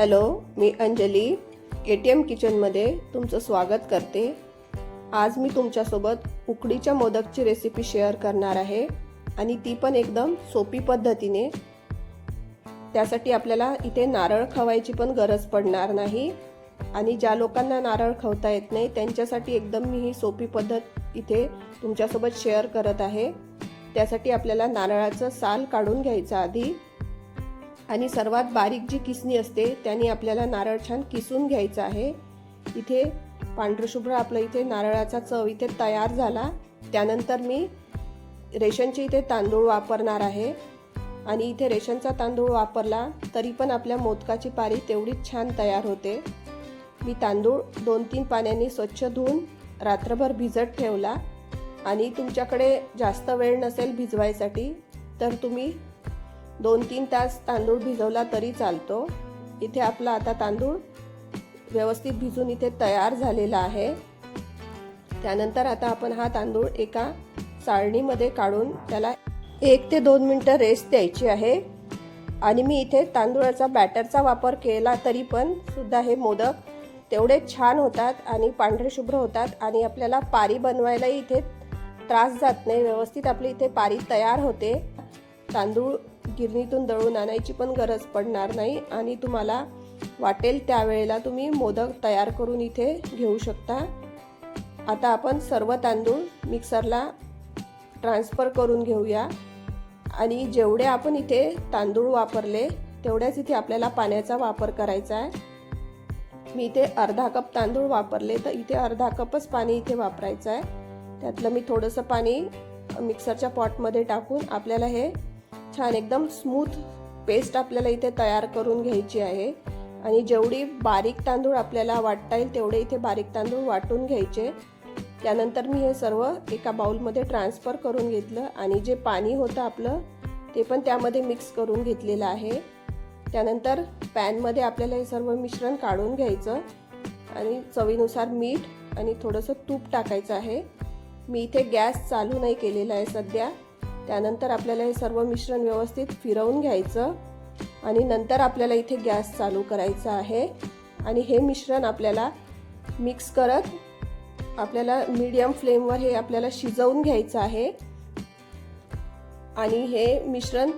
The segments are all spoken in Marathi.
हॅलो मी अंजली. ए टी एम किचनमध्ये तुमचं स्वागत करते. आज मी तुमच्यासोबत उकडीच्या मोदकची रेसिपी शेअर करणार आहे आणि ती पण एकदम सोपी पद्धतीने. त्यासाठी आपल्याला इथे नारळ खवायची पण गरज पडणार नाही आणि ज्या लोकांना नारळ खवता येत नाही त्यांच्यासाठी एकदम मी ही सोपी पद्धत इथे तुमच्यासोबत शेअर करत आहे. त्यासाठी आपल्याला नारळाचं साल काढून घ्यायचं आधी. आणि सर्वात बारीक जी किसणी असते त्याने आपल्याला नारळ छान किसून घ्यायचं आहे. इथे पांढरशुभ्र आपलं इथे नारळाचा चव इथे तयार झाला. त्यानंतर मी रेशनचे इथे तांदूळ वापरणार आहे. आणि इथे रेशनचा तांदूळ वापरला तरी पण आपल्या मोदकाची पारी तेवढीच छान तयार होते. मी तांदूळ दोन तीन पाण्याने स्वच्छ धुवून रात्रभर भिजत ठेवला. आणि तुमच्याकडे जास्त वेळ नसेल भिजवायसाठी तर तुम्ही दोन तीन तास तांदूळ भिजवला तरी चालतो. इथे आपला आता तांदूळ व्यवस्थित भिजून इथे तयार झालेला आहे. त्यानंतर आता आपण हा तांदूळ एका चाळणीमध्ये काढून त्याला एक ते दोन मिनटं रेस्ट द्यायची आहे. आणि मी इथे तांदूळाचा बॅटरचा वापर केला तरी पण सुद्धा हे मोदक तेवढे छान होतात आणि पांढरे शुभ्र होतात आणि आपल्याला पारी बनवायलाही इथे त्रास जात नाही. व्यवस्थित आपली इथे पारी तयार होते. तांदूळ गिरणीतून दळून आणायची पण गरज पडणार नाही आणि तुम्हाला वाटेल त्यावेळेला तुम्ही मोदक तयार करून इथे घेऊ शकता. आता आपण सर्व तांदूळ मिक्सरला ट्रान्सफर करून घेऊया. आणि जेवढे आपण इथे तांदूळ वापरले तेवढ्याच इथे आपल्याला पाण्याचा वापर करायचा आहे. मी इथे अर्धा कप तांदूळ वापरले तर इथे अर्धा कपच पाणी इथे वापरायचं आहे. त्यातलं मी थोडंसं पाणी मिक्सरच्या पॉटमध्ये टाकून आपल्याला हे छान एकदम स्मूथ पेस्ट आपल्याला इथे तयार करून घ्यायची आहे. आणि जेवढी बारीक तांदूळ आपल्याला वाटता येईल तेवढे इथे बारीक तांदूळ वाटून घ्यायचे. त्यानंतर मी हे सर्व एका बाउलमध्ये ट्रान्सफर करून घेतलं आणि जे पाणी होतं आपलं ते पण त्यामध्ये मिक्स करून घेतलेलं आहे. त्यानंतर पॅनमध्ये आपल्याला हे सर्व मिश्रण काढून घ्यायचं. आणि चवीनुसार मीठ आणि थोडंसं तूप टाकायचं आहे. मी इथे गॅस चालू नाही केलेला आहे सध्या. त्यानंतर आपल्याला हे सर्व मिश्रण व्यवस्थित फिरवून घ्यायचं आणि नंतर आपल्याला इथे गॅस चालू करायचा आहे. आणि हे मिश्रण आपल्याला मिक्स करत आपल्याला मीडियम फ्लेमवर हे आपल्याला शिजवून घ्यायचं आहे. आणि हे मिश्रण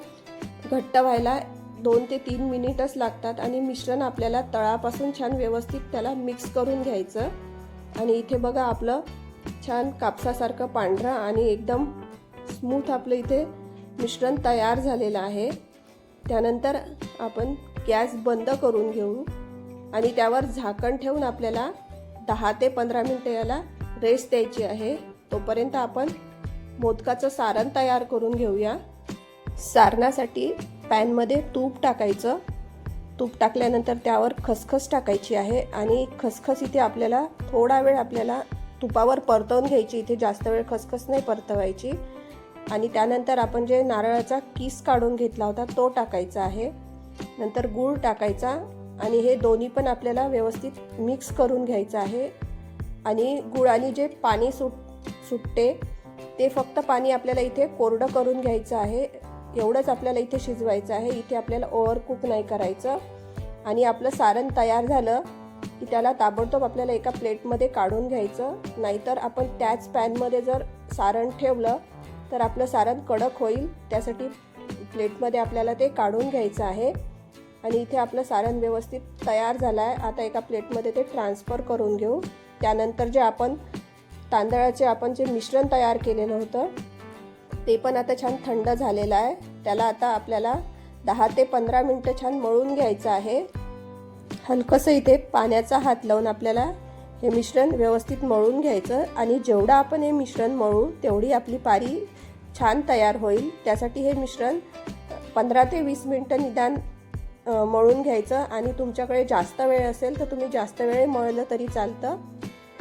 घट्ट व्हायला दोन ते तीन मिनिटच लागतात आणि मिश्रण आपल्याला तळापासून छान व्यवस्थित त्याला मिक्स करून घ्यायचं. आणि इथे बघा आपलं छान कापसासारखं पांढरं आणि एकदम स्मूथ आपलं इथे मिश्रण तयार झालेलं आहे. त्यानंतर आपण गॅस बंद करून घेऊ आणि त्यावर झाकण ठेवून आपल्याला दहा ते पंधरा मिनटं याला रेस्ट द्यायची आहे. तोपर्यंत आपण मोदकाचं सारण तयार करून घेऊया. सारणासाठी पॅनमध्ये तूप टाकायचं. तूप टाकल्यानंतर त्यावर खसखस टाकायची आहे आणि खसखस इथे आपल्याला थोडा वेळ आपल्याला तुपावर परतवून घ्यायची. इथे जास्त वेळ खसखस नाही परतवायची. आणि त्यानंतर आपण जे नारळाचा किस काढून घेतला होता तो टाकायचा आहे. नंतर गूळ टाकायचा आणि हे दोन्ही पण आपल्याला व्यवस्थित मिक्स करून घ्यायचं आहे. आणि गुळाने जे पाणी सुट सुटते ते फक्त पाणी आपल्याला इथे कोरडं करून घ्यायचं आहे. एवढंच आपल्याला इथे शिजवायचं आहे. इथे आपल्याला ओव्हरकुक नाही करायचं. आणि आपलं सारण तयार झालं की त्याला ताबडतोब आपल्याला एका प्लेटमध्ये काढून घ्यायचं. नाहीतर आपण त्याच पॅनमध्ये जर सारण ठेवलं तर आपलं सारण कडक होईल. त्यासाठी प्लेटमध्ये आपल्याला ते काढून घ्यायचं आहे. आणि इथे आपलं सारण व्यवस्थित तयार झालं आहे आता एका प्लेटमध्ये ते ट्रान्सफर करून घेऊ. त्यानंतर जे आपण तांदळाचे आपण जे मिश्रण तयार केलेलं होतं ते पण आता छान थंड झालेलं आहे. त्याला आता आपल्याला दहा ते पंधरा मिनटं छान मळून घ्यायचं आहे. हलकंसं इथे पाण्याचा हात लावून आपल्याला हे मिश्रण व्यवस्थित मळून घ्यायचं. आणि जेवढं आपण हे मिश्रण मळू तेवढी आपली पारी छान तयार होईल. त्यासाठी हे मिश्रण पंधरा ते वीस मिनटं निदान मळून घ्यायचं आणि तुमच्याकडे जास्त वेळ असेल तर तुम्ही जास्त वेळ मळलं तरी चालतं.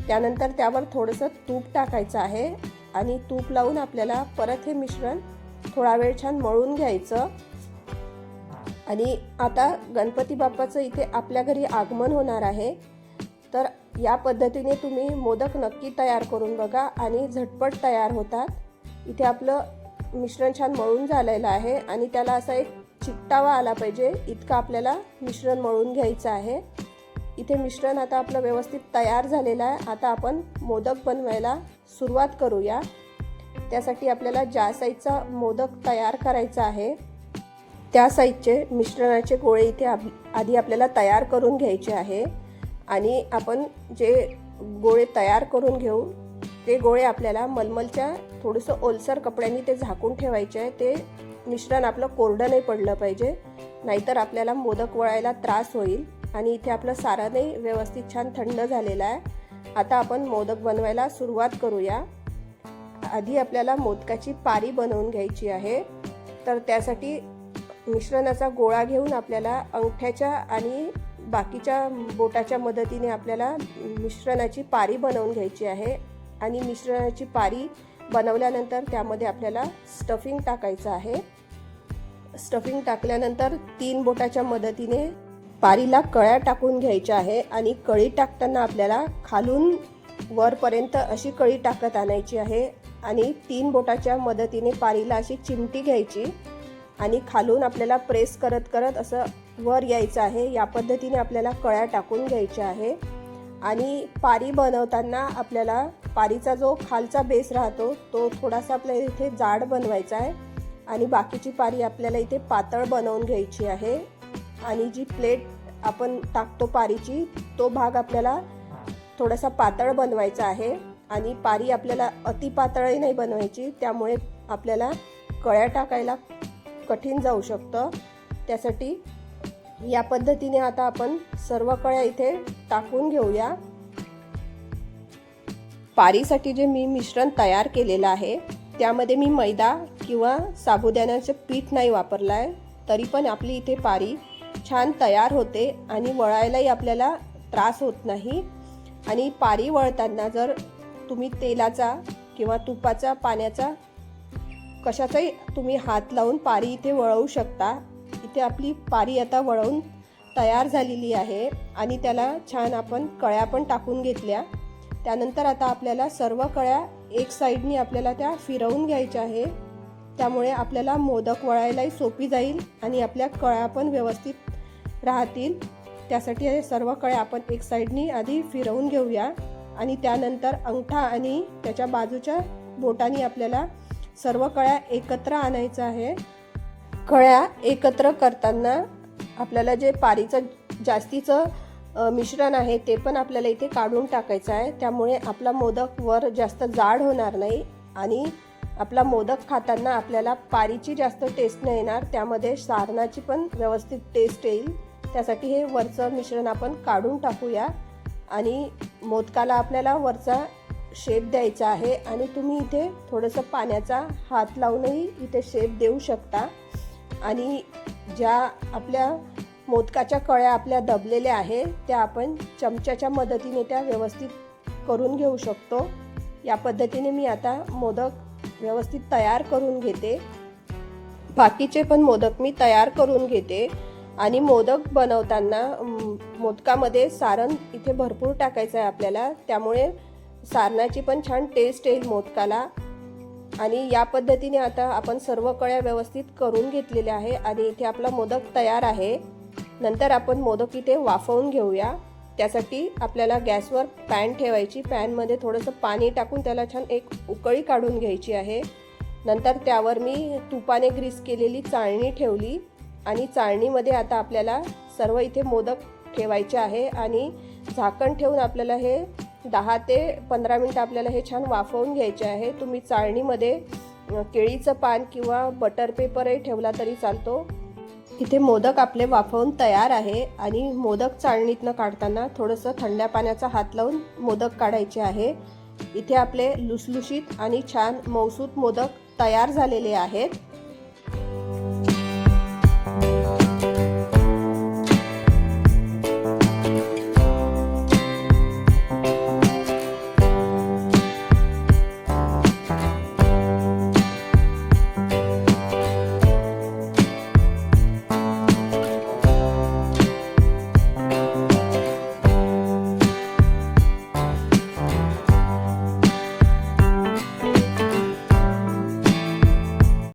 त्यानंतर त्यावर थोडंसं तूप टाकायचं आहे आणि तूप लावून आपल्याला परत हे मिश्रण थोडा वेळ छान मळून घ्यायचं. आणि आता गणपती बाप्पाचं इथे आपल्या घरी आगमन होणार आहे. तर या पद्धतीने तुम्ही मोदक नक्की तयार करून बघा आणि झटपट तयार होतात. इथे आपलं मिश्रण छान मळून झालेलं आहे आणि त्याला असा एक चिकटावा आला पाहिजे. इतकं आपल्याला मिश्रण मळून घ्यायचं आहे. इथे मिश्रण आता आपलं व्यवस्थित तयार झालेलं आहे. आता आपण मोदक बनवायला सुरुवात करूया. त्यासाठी आपल्याला ज्या साईजचा मोदक तयार करायचा आहे त्या साईजचे मिश्रणाचे गोळे इथे आप- आधी आपल्याला तयार करून घ्यायचे आहे. आणि आपण जे गोळे तयार करून घेऊ ते गोळे आपल्याला मलमलच्या थोडंसं ओलसर कपड्यांनी ते झाकून ठेवायचे आहे. ते मिश्रण आपलं कोरडं नाही पडलं पाहिजे. नाहीतर आपल्याला मोदक वळायला त्रास होईल. आणि इथे आपलं सारणही व्यवस्थित छान थंड झालेलं आहे. आता आपण मोदक बनवायला सुरुवात करूया. आधी आपल्याला मोदकाची पारी बनवून घ्यायची आहे. तर त्यासाठी मिश्रणाचा गोळा घेऊन आपल्याला अंगठ्याच्या आणि बाकीच्या बोटाच्या मदतीने आपल्याला मिश्रणाची पारी बनवून घ्यायची आहे. आणि मिश्रणाची पारी बनवल्यानंतर त्यामध्ये आपल्याला स्टफिंग टाकायचं आहे. स्टफिंग टाकल्यानंतर तीन बोटाच्या मदतीने पारीला कळ्या टाकून घ्यायच्या आहे आणि कळी टाकताना आपल्याला खालून वरपर्यंत अशी कळी टाकत आणायची आहे आणि तीन बोटाच्या मदतीने पारीला अशी चिमटी घ्यायची आणि खालून आपल्याला प्रेस करत करत असं वर यायचं आहे. या पद्धतीने आपल्याला कळ्या टाकून घ्यायच्या आहे. आणि पारी बनवताना आपल्याला पारीचा जो खालचा बेस राहतो तो थोडासा आपल्याला इथे जाड बनवायचा आहे. आणि बाकीची पारी आपल्याला इथे पातळ बनवून घ्यायची आहे. आणि जी प्लेट आपण टाकतो पारीची तो भाग आपल्याला थोडासा पातळ बनवायचा आहे. आणि पारी आपल्याला अति पातळही नाही बनवायची त्यामुळे आपल्याला कळ्या टाकायला कठीण जाऊ शकतं. त्यासाठी या पद्धतीने आता आपण सर्व कळ्या इथे टाकून घेऊया. पारीसाठी जे मी मिश्रण तयार केलेलं आहे त्यामध्ये मी मैदा किंवा साबुदाण्याचं पीठ नाही वापरलं आहे तरी पण आपली इथे पारी छान तयार होते आणि वळायलाही आपल्याला त्रास होत नाही. आणि पारी वळताना जर तुम्ही तेलाचा किंवा तुपाचा पाण्याचा कशाचाही तुम्ही हात लावून पारी इथे वळवू शकता. इथे आपली पारी आता वळवून तयार झालेली आहे आणि त्याला छान आपण कळ्या पण टाकून घेतल्या. त्यानंतर आता आपल्याला सर्व कळ्या एक साईडनी आपल्याला त्या फिरवून घ्यायच्या आहे. त्यामुळे आपल्याला मोदक वळायलाही सोपी जाईल आणि आपल्या कळ्या पण व्यवस्थित राहतील. त्यासाठी हे सर्व कळ्या आपण एक साईडनी आधी फिरवून घेऊया. आणि त्यानंतर अंगठा आणि त्याच्या बाजूच्या बोटानी आपल्याला सर्व कळ्या एकत्र आणायचं आहे. कळ्या एकत्र करताना आपल्याला जे पारीचं जास्तीचं मिश्रण आहे ते पण आपल्याला इथे काढून टाकायचं आहे. त्यामुळे आपला मोदक वर जास्त जाड होणार नाही आणि आपला मोदक खाताना आपल्याला पारीची जास्त टेस्ट नाही येणार. त्यामध्ये सारणाची पण व्यवस्थित टेस्ट येईल. त्यासाठी हे वरचं मिश्रण आपण काढून टाकूया. आणि मोदकाला आपल्याला वरचा शेप द्यायचा आहे. आणि तुम्ही इथे थोडंसं पाण्याचा हात लावूनही इथे शेप देऊ शकता. आणि ज्या आपल्या मोदकाच्या कळ्या आपल्या दबलेल्या आहे त्या आपण चमच्याच्या मदतीने त्या व्यवस्थित करून घेऊ शकतो. या पद्धतीने मी आता मोदक व्यवस्थित तयार करून घेते. बाकीचे पण मोदक मी तयार करून घेते. आणि मोदक बनवताना मोदकामध्ये सारण इथे भरपूर टाकायचं आहे आपल्याला. त्यामुळे सारणाची पण छान टेस्ट येईल मोदकाला. आणि या पद्धतीने आता आपण सर्व कळ्या व्यवस्थित करून घेतलेल्या आहे आणि इथे आपला मोदक तयार आहे. नंतर आपण मोदक इथे वाफवून घेऊया. त्यासाठी आपल्याला गॅसवर पॅन ठेवायची. पॅनमध्ये थोडंसं पाणी टाकून त्याला छान एक उकळी काढून घ्यायची आहे. नंतर त्यावर मी तुपाने ग्रीस केलेली चाळणी ठेवली आणि चाळणीमध्ये आता आपल्याला सर्व इथे मोदक ठेवायचे आहे आणि झाकण ठेवून आपल्याला हे दहा ते पंधरा मिनटं आपल्याला हे छान वाफवून घ्यायचे आहे. तुम्ही चाळणीमध्ये केळीचं पान किंवा बटर पेपरही ठेवला तरी चालतो. इथे मोदक आपले वाफवून तयार आहे आणि मोदक चाळणीतनं काढताना थोडंसं थंड्या पाण्याचा हात लावून मोदक काढायचे आहे. इथे आपले लुसलुशीत आणि छान मौसूत मोदक तयार झालेले आहेत.